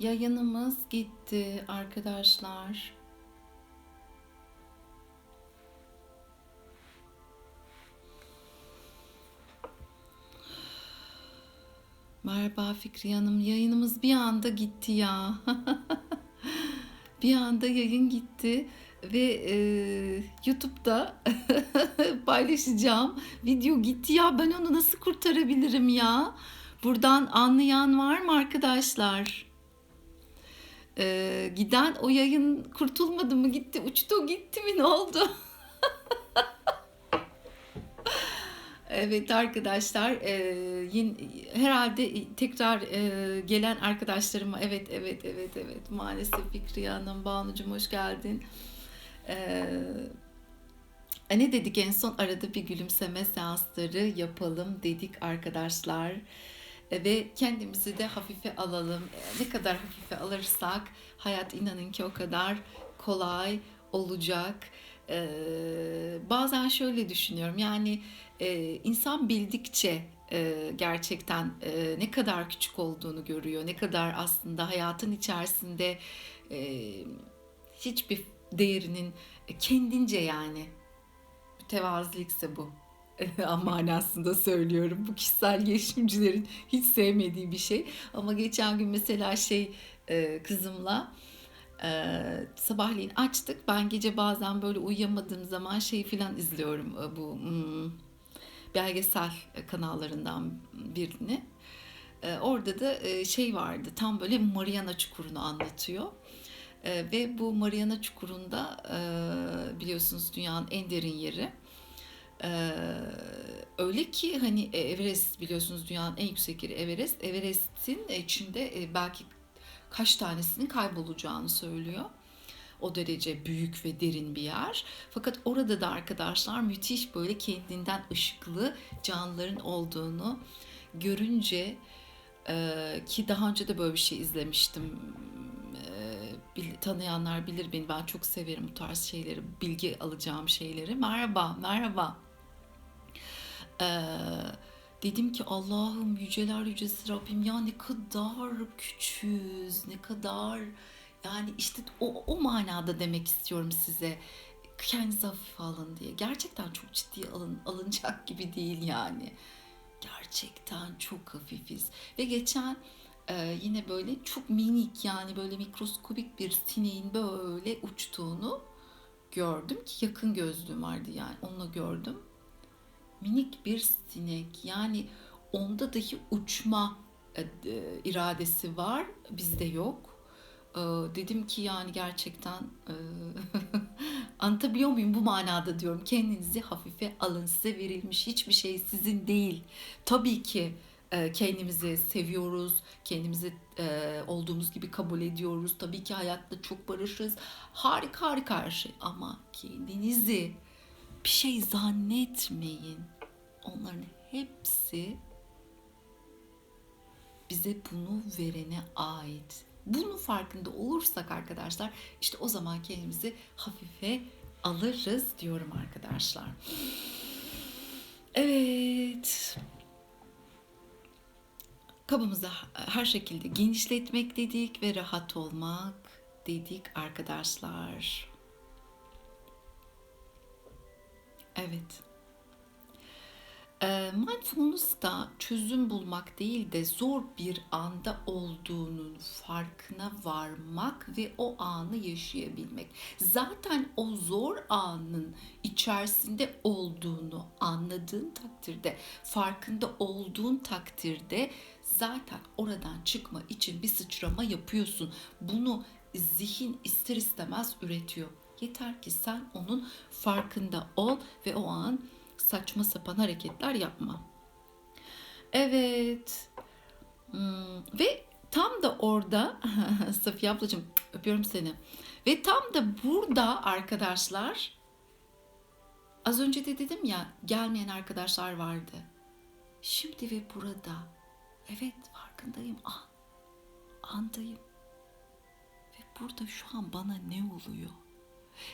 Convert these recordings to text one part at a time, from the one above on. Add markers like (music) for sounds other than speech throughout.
Yayınımız gitti arkadaşlar. Merhaba Fikriye Hanım. Yayınımız bir anda gitti ya. (laughs) bir anda yayın gitti ve e, YouTube'da (laughs) paylaşacağım video gitti ya. Ben onu nasıl kurtarabilirim ya? Buradan anlayan var mı arkadaşlar? E, giden o yayın kurtulmadı mı? Gitti, uçtu, gitti mi? Ne oldu? (laughs) Evet arkadaşlar e, yine, herhalde tekrar e, gelen arkadaşlarıma evet evet evet evet maalesef Fikriye Hanım Banucuğum hoş geldin. E, ne dedik en son arada bir gülümseme seansları yapalım dedik arkadaşlar. Ve kendimizi de hafife alalım. E, ne kadar hafife alırsak hayat inanın ki o kadar kolay olacak. E, bazen şöyle düşünüyorum yani e, insan bildikçe e, gerçekten e, ne kadar küçük olduğunu görüyor, ne kadar aslında hayatın içerisinde e, hiçbir değerinin kendince yani mütevazilikse bu (laughs) manasında söylüyorum. Bu kişisel gelişimcilerin hiç sevmediği bir şey. Ama geçen gün mesela şey e, kızımla e, sabahleyin açtık. Ben gece bazen böyle uyuyamadığım zaman şey filan izliyorum. E, bu hmm, belgesel kanallarından birini. E, orada da şey vardı. Tam böyle Mariana Çukuru'nu anlatıyor. Ve bu Mariana Çukuru'nda biliyorsunuz dünyanın en derin yeri. Ee, öyle ki hani Everest biliyorsunuz dünyanın en yüksek yeri Everest. Everest'in içinde e, belki kaç tanesinin kaybolacağını söylüyor. O derece büyük ve derin bir yer. Fakat orada da arkadaşlar müthiş böyle kendinden ışıklı canlıların olduğunu görünce e, ki daha önce de böyle bir şey izlemiştim. E, tanıyanlar bilir beni. Ben çok severim bu tarz şeyleri, bilgi alacağım şeyleri. Merhaba, merhaba. Ee, dedim ki Allah'ım yüceler yücesi Rabbim ya ne kadar küçüğüz, ne kadar yani işte o, o manada demek istiyorum size. Kendinizi hafife alın diye. Gerçekten çok ciddi alın, alınacak gibi değil yani. Gerçekten çok hafifiz. Ve geçen e, yine böyle çok minik yani böyle mikroskobik bir sineğin böyle uçtuğunu gördüm ki yakın gözlüğüm vardı yani onunla gördüm minik bir sinek yani onda dahi uçma e, iradesi var bizde yok. E, dedim ki yani gerçekten e, (laughs) anlatabiliyor muyum bu manada diyorum kendinizi hafife alın size verilmiş hiçbir şey sizin değil. Tabii ki kendimizi seviyoruz, kendimizi olduğumuz gibi kabul ediyoruz. Tabii ki hayatta çok barışız. Harika harika her şey ama kendinizi bir şey zannetmeyin. Onların hepsi bize bunu verene ait. Bunun farkında olursak arkadaşlar işte o zaman kendimizi hafife alırız diyorum arkadaşlar. Evet. Kabımızı her şekilde genişletmek dedik ve rahat olmak dedik arkadaşlar. Evet. Mindfulness da çözüm bulmak değil de zor bir anda olduğunun farkına varmak ve o anı yaşayabilmek. Zaten o zor anın içerisinde olduğunu anladığın takdirde, farkında olduğun takdirde zaten oradan çıkma için bir sıçrama yapıyorsun. Bunu zihin ister istemez üretiyor. Yeter ki sen onun farkında ol ve o an saçma sapan hareketler yapma. Evet. Hmm. Ve tam da orada (laughs) Safiye ablacığım öpüyorum seni. Ve tam da burada arkadaşlar az önce de dedim ya gelmeyen arkadaşlar vardı. Şimdi ve burada evet farkındayım an, andayım. Ve burada şu an bana ne oluyor?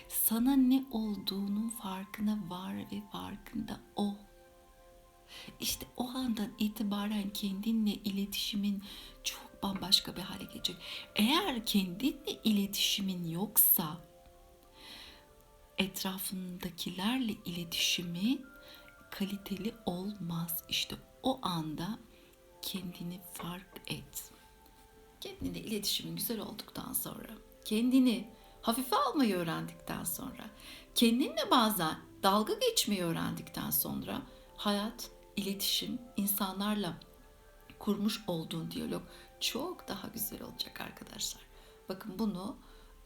Sana ne olduğunun farkına var ve farkında ol. İşte o andan itibaren kendinle iletişimin çok bambaşka bir hale gelecek. Eğer kendinle iletişimin yoksa etrafındakilerle iletişimi kaliteli olmaz. İşte o anda kendini fark et. Kendine iletişimin güzel olduktan sonra, kendini hafife almayı öğrendikten sonra, kendinle bazen dalga geçmeyi öğrendikten sonra hayat, iletişim, insanlarla kurmuş olduğun diyalog çok daha güzel olacak arkadaşlar. Bakın bunu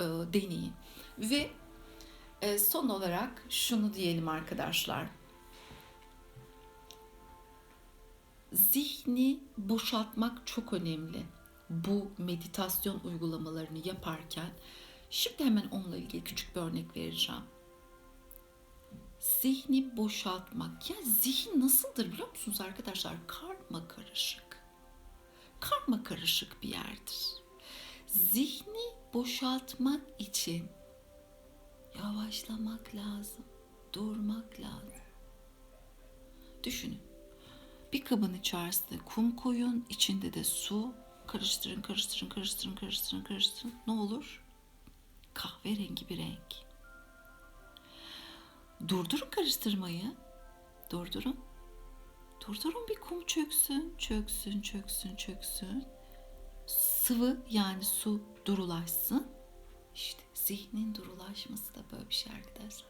e, deneyin. Ve e, son olarak şunu diyelim arkadaşlar. Zihni boşaltmak çok önemli. Bu meditasyon uygulamalarını yaparken şimdi hemen onunla ilgili küçük bir örnek vereceğim. Zihni boşaltmak. Ya zihin nasıldır biliyor musunuz arkadaşlar? Karma karışık. Karma karışık bir yerdir. Zihni boşaltmak için yavaşlamak lazım. Durmak lazım. Düşünün. Bir kabın içerisinde kum koyun, içinde de su. Karıştırın, karıştırın, karıştırın, karıştırın, karıştırın. Ne olur? Kahverengi bir renk. Durdurun karıştırmayı. Durdurun. Durdurun bir kum çöksün, çöksün, çöksün, çöksün. Sıvı yani su durulaşsın. İşte zihnin durulaşması da böyle bir şey arkadaşlar.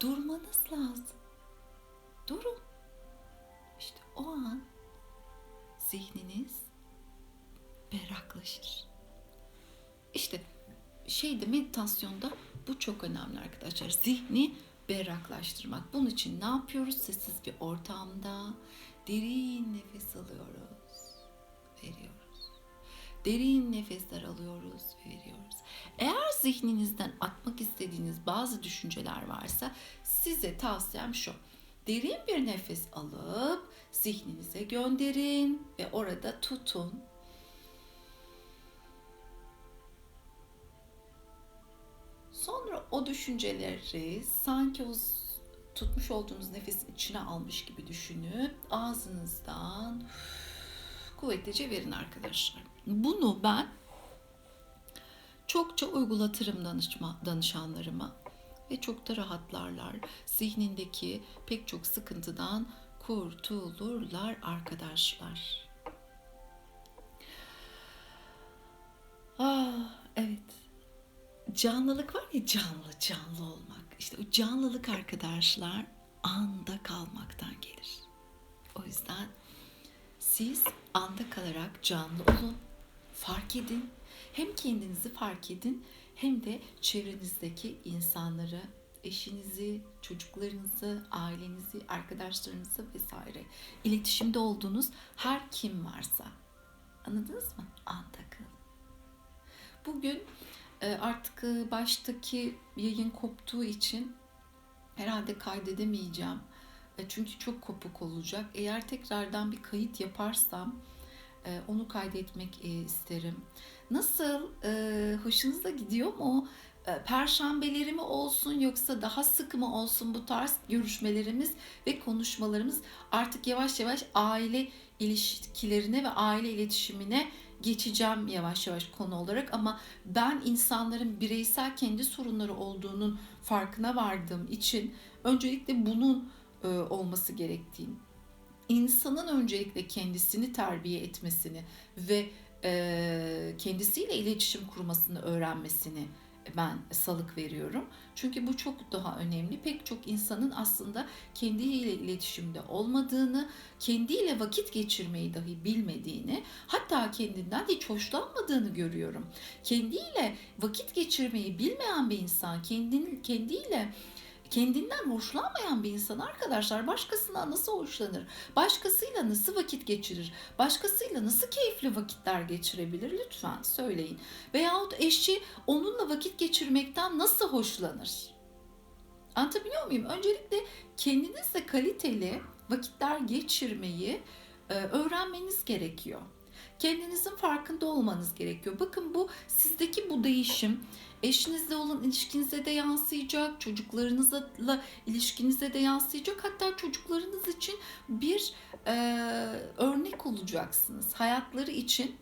Durmanız lazım. Durun. İşte o an zihniniz berraklaşır. İşte şeyde meditasyonda bu çok önemli arkadaşlar. Zihni berraklaştırmak. Bunun için ne yapıyoruz? Sessiz bir ortamda derin nefes alıyoruz, veriyoruz. Derin nefesler alıyoruz ve veriyoruz. Eğer zihninizden atmak istediğiniz bazı düşünceler varsa size tavsiyem şu. Derin bir nefes alıp zihninize gönderin ve orada tutun. O düşünceleri sanki o tutmuş olduğunuz nefesin içine almış gibi düşünüp ağzınızdan kuvvetlice verin arkadaşlar. Bunu ben çokça uygulatırım danışma, danışanlarıma ve çok da rahatlarlar. Zihnindeki pek çok sıkıntıdan kurtulurlar arkadaşlar. Ah evet. Canlılık var ya canlı canlı olmak. İşte o canlılık arkadaşlar anda kalmaktan gelir. O yüzden siz anda kalarak canlı olun. Fark edin. Hem kendinizi fark edin hem de çevrenizdeki insanları, eşinizi, çocuklarınızı, ailenizi, arkadaşlarınızı vesaire iletişimde olduğunuz her kim varsa. Anladınız mı? Anda kalın. Bugün artık e, baştaki yayın koptuğu için herhalde kaydedemeyeceğim. E, çünkü çok kopuk olacak. Eğer tekrardan bir kayıt yaparsam onu kaydetmek isterim. Nasıl? Hoşunuza gidiyor mu? Perşembeleri mi olsun yoksa daha sık mı olsun bu tarz görüşmelerimiz ve konuşmalarımız artık yavaş yavaş aile ilişkilerine ve aile iletişimine geçeceğim yavaş yavaş konu olarak ama ben insanların bireysel kendi sorunları olduğunun farkına vardığım için öncelikle bunun e, olması gerektiğini, insanın öncelikle kendisini terbiye etmesini ve e, kendisiyle iletişim kurmasını öğrenmesini ben salık veriyorum. Çünkü bu çok daha önemli. Pek çok insanın aslında kendiyle iletişimde olmadığını, kendiyle vakit geçirmeyi dahi bilmediğini, hatta kendinden hiç hoşlanmadığını görüyorum. Kendiyle vakit geçirmeyi bilmeyen bir insan, kendini, kendiyle kendinden hoşlanmayan bir insan arkadaşlar başkasından nasıl hoşlanır? Başkasıyla nasıl vakit geçirir? Başkasıyla nasıl keyifli vakitler geçirebilir? Lütfen söyleyin. Veyahut eşi onunla vakit geçirmekten nasıl hoşlanır? Anlatabiliyor muyum? Öncelikle kendinizle kaliteli vakitler geçirmeyi e, öğrenmeniz gerekiyor. Kendinizin farkında olmanız gerekiyor. Bakın bu sizdeki bu değişim eşinizle olan ilişkinize de yansıyacak, çocuklarınızla ilişkinize de yansıyacak. Hatta çocuklarınız için bir e, örnek olacaksınız. Hayatları için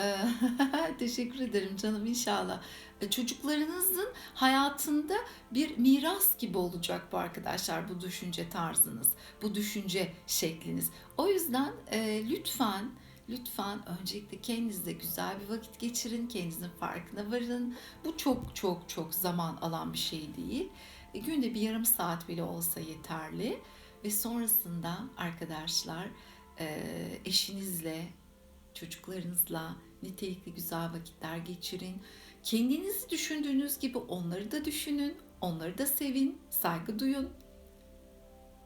Ee, (laughs) Teşekkür ederim canım inşallah. E, Çocuklarınızın hayatında bir miras gibi olacak bu arkadaşlar bu düşünce tarzınız, bu düşünce şekliniz. O yüzden e, lütfen lütfen öncelikle kendinizle güzel bir vakit geçirin, kendinizin farkına varın. Bu çok çok çok zaman alan bir şey değil. E, günde bir yarım saat bile olsa yeterli ve sonrasında arkadaşlar e, eşinizle çocuklarınızla nitelikli güzel vakitler geçirin. Kendinizi düşündüğünüz gibi onları da düşünün, onları da sevin, saygı duyun.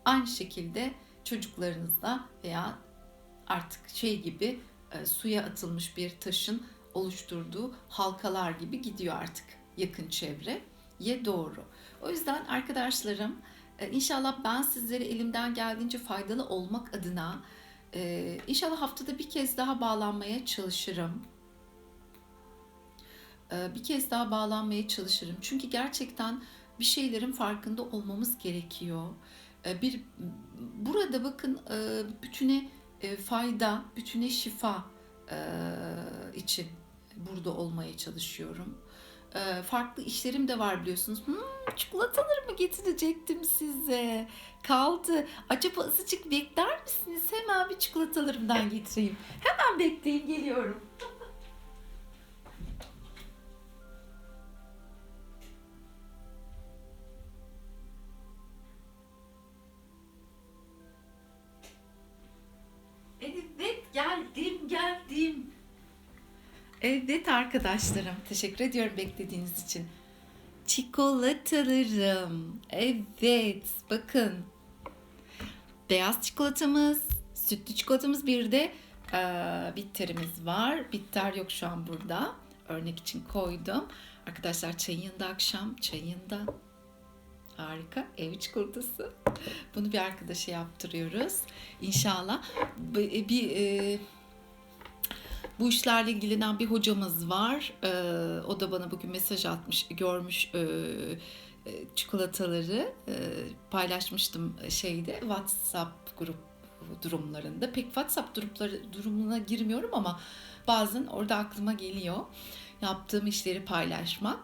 Aynı şekilde çocuklarınızla veya artık şey gibi e, suya atılmış bir taşın oluşturduğu halkalar gibi gidiyor artık yakın çevreye doğru. O yüzden arkadaşlarım e, inşallah ben sizlere elimden geldiğince faydalı olmak adına ee, inşallah haftada bir kez daha bağlanmaya çalışırım. Ee, bir kez daha bağlanmaya çalışırım. Çünkü gerçekten bir şeylerin farkında olmamız gerekiyor. Ee, bir burada bakın e, bütüne e, fayda, bütüne şifa e, için burada olmaya çalışıyorum. E, farklı işlerim de var biliyorsunuz. Hmm, çikolataları mı getirecektim size? Kaldı. Acaba azıcık bekler misiniz? Hemen bir çikolatalarımdan getireyim. Hemen bekleyin geliyorum. Evet arkadaşlarım teşekkür ediyorum beklediğiniz için. Çikolatalarım. Evet bakın. Beyaz çikolatamız, sütlü çikolatamız bir de e, bitterimiz var. Bitter yok şu an burada. Örnek için koydum. Arkadaşlar çayın yanında akşam çayın yanında Harika. Ev çikolatası. Bunu bir arkadaşa yaptırıyoruz. İnşallah. Bir, bir e, bu işlerle ilgilenen bir hocamız var. E, o da bana bugün mesaj atmış, görmüş e, e, çikolataları e, paylaşmıştım şeyde WhatsApp grup durumlarında. Pek WhatsApp grupları durumuna girmiyorum ama bazen orada aklıma geliyor yaptığım işleri paylaşmak.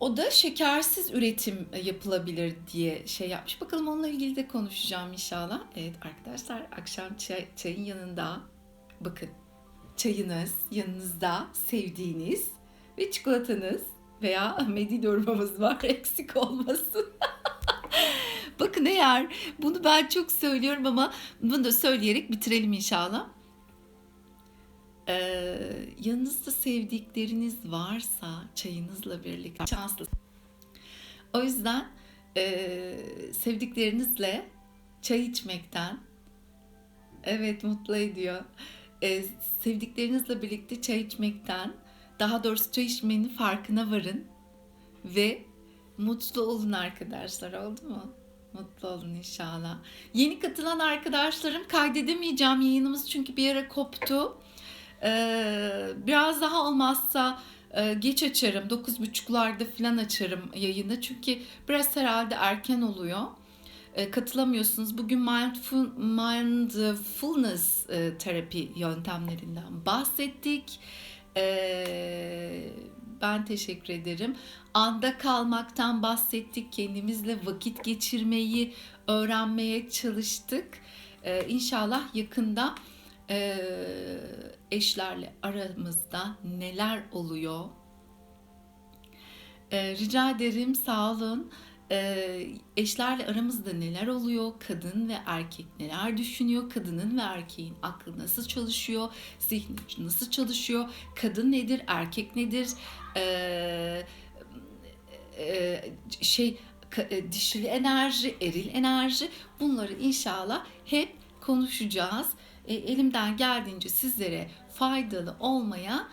O da şekersiz üretim yapılabilir diye şey yapmış. Bakalım onunla ilgili de konuşacağım inşallah. Evet arkadaşlar akşam çay, çayın yanında bakın çayınız yanınızda sevdiğiniz ve çikolatanız veya medidormamız var (laughs) eksik olmasın. (laughs) bakın eğer bunu ben çok söylüyorum ama bunu da söyleyerek bitirelim inşallah. Ee, yanınızda sevdikleriniz varsa çayınızla birlikte şanslı. O yüzden e, sevdiklerinizle çay içmekten evet mutlu ediyor. E, sevdiklerinizle birlikte çay içmekten daha doğrusu çay içmenin farkına varın ve mutlu olun arkadaşlar oldu mu? Mutlu olun inşallah. Yeni katılan arkadaşlarım kaydedemeyeceğim yayınımız çünkü bir yere koptu. Ee, biraz daha olmazsa e, geç açarım. 9.30'larda falan açarım yayını. Çünkü biraz herhalde erken oluyor. E, katılamıyorsunuz. Bugün mindful, mindfulness e, terapi yöntemlerinden bahsettik. E, ben teşekkür ederim. Anda kalmaktan bahsettik. Kendimizle vakit geçirmeyi öğrenmeye çalıştık. İnşallah yakında eşlerle aramızda neler oluyor? Rica ederim sağ olun. E, eşlerle aramızda neler oluyor? Kadın ve erkek neler düşünüyor? Kadının ve erkeğin aklı nasıl çalışıyor? Zihni nasıl çalışıyor? Kadın nedir? Erkek nedir? E, e, şey e, dişil enerji, eril enerji bunları inşallah hep konuşacağız e, elimden geldiğince sizlere faydalı olmaya e,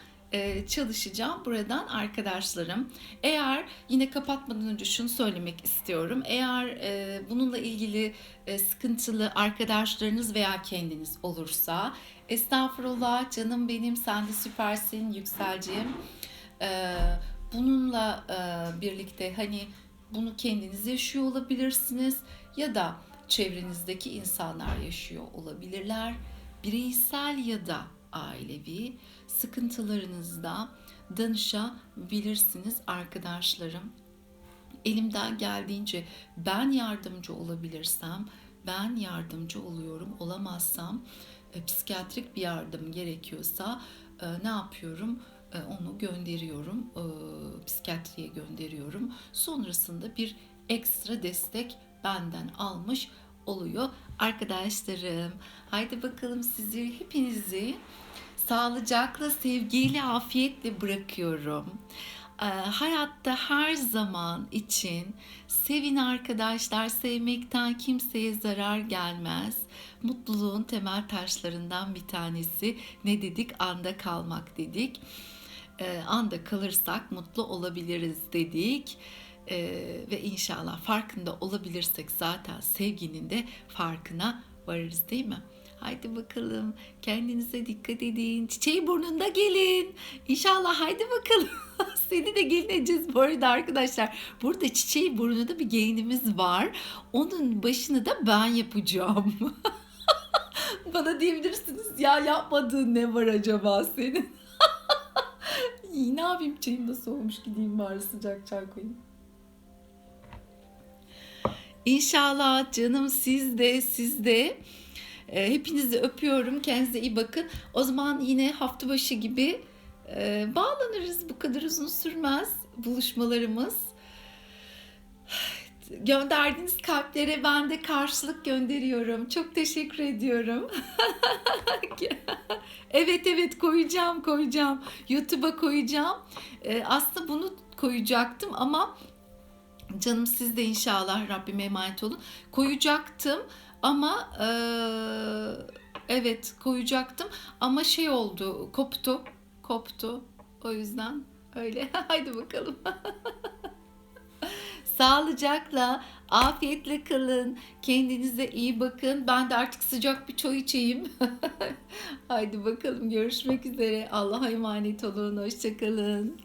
çalışacağım buradan arkadaşlarım. Eğer yine kapatmadan önce şunu söylemek istiyorum. Eğer e, bununla ilgili e, sıkıntılı arkadaşlarınız veya kendiniz olursa estağfurullah canım benim sen de süpersin yükselciğim. E, bununla e, birlikte hani bunu kendiniz yaşıyor olabilirsiniz ya da çevrenizdeki insanlar yaşıyor olabilirler bireysel ya da ailevi sıkıntılarınızda danışabilirsiniz arkadaşlarım. Elimden geldiğince ben yardımcı olabilirsem ben yardımcı oluyorum. Olamazsam e, psikiyatrik bir yardım gerekiyorsa e, ne yapıyorum? E, onu gönderiyorum. Psikiyatriye gönderiyorum. Sonrasında bir ekstra destek benden almış oluyor arkadaşlarım. Haydi bakalım sizi hepinizi sağlıcakla, sevgiyle, afiyetle bırakıyorum. Ee, hayatta her zaman için sevin arkadaşlar. Sevmekten kimseye zarar gelmez. Mutluluğun temel taşlarından bir tanesi ne dedik? Anda kalmak dedik. Ee, anda kalırsak mutlu olabiliriz dedik. Ee, ve inşallah farkında olabilirsek zaten sevginin de farkına varırız değil mi? Haydi bakalım kendinize dikkat edin. Çiçeği burnunda gelin. İnşallah haydi bakalım. (laughs) Seni de gelin edeceğiz bu arada arkadaşlar. Burada çiçeği burnunda bir gelinimiz var. Onun başını da ben yapacağım. (laughs) Bana diyebilirsiniz ya yapmadığın ne var acaba senin? (laughs) Ne yapayım çayım da soğumuş gideyim bari sıcak çay koyayım. İnşallah canım siz de siz de e, hepinizi öpüyorum. Kendinize iyi bakın. O zaman yine hafta başı gibi e, bağlanırız. Bu kadar uzun sürmez buluşmalarımız. Gönderdiğiniz kalplere ben de karşılık gönderiyorum. Çok teşekkür ediyorum. (laughs) evet evet koyacağım koyacağım. YouTube'a koyacağım. E, aslında bunu koyacaktım ama canım siz de inşallah Rabbime emanet olun. Koyacaktım ama e, evet koyacaktım ama şey oldu koptu koptu. O yüzden öyle. (laughs) Haydi bakalım. (laughs) Sağlıcakla afiyetle kalın. Kendinize iyi bakın. Ben de artık sıcak bir çay içeyim. (laughs) Haydi bakalım görüşmek üzere. Allah'a emanet olun. Hoşçakalın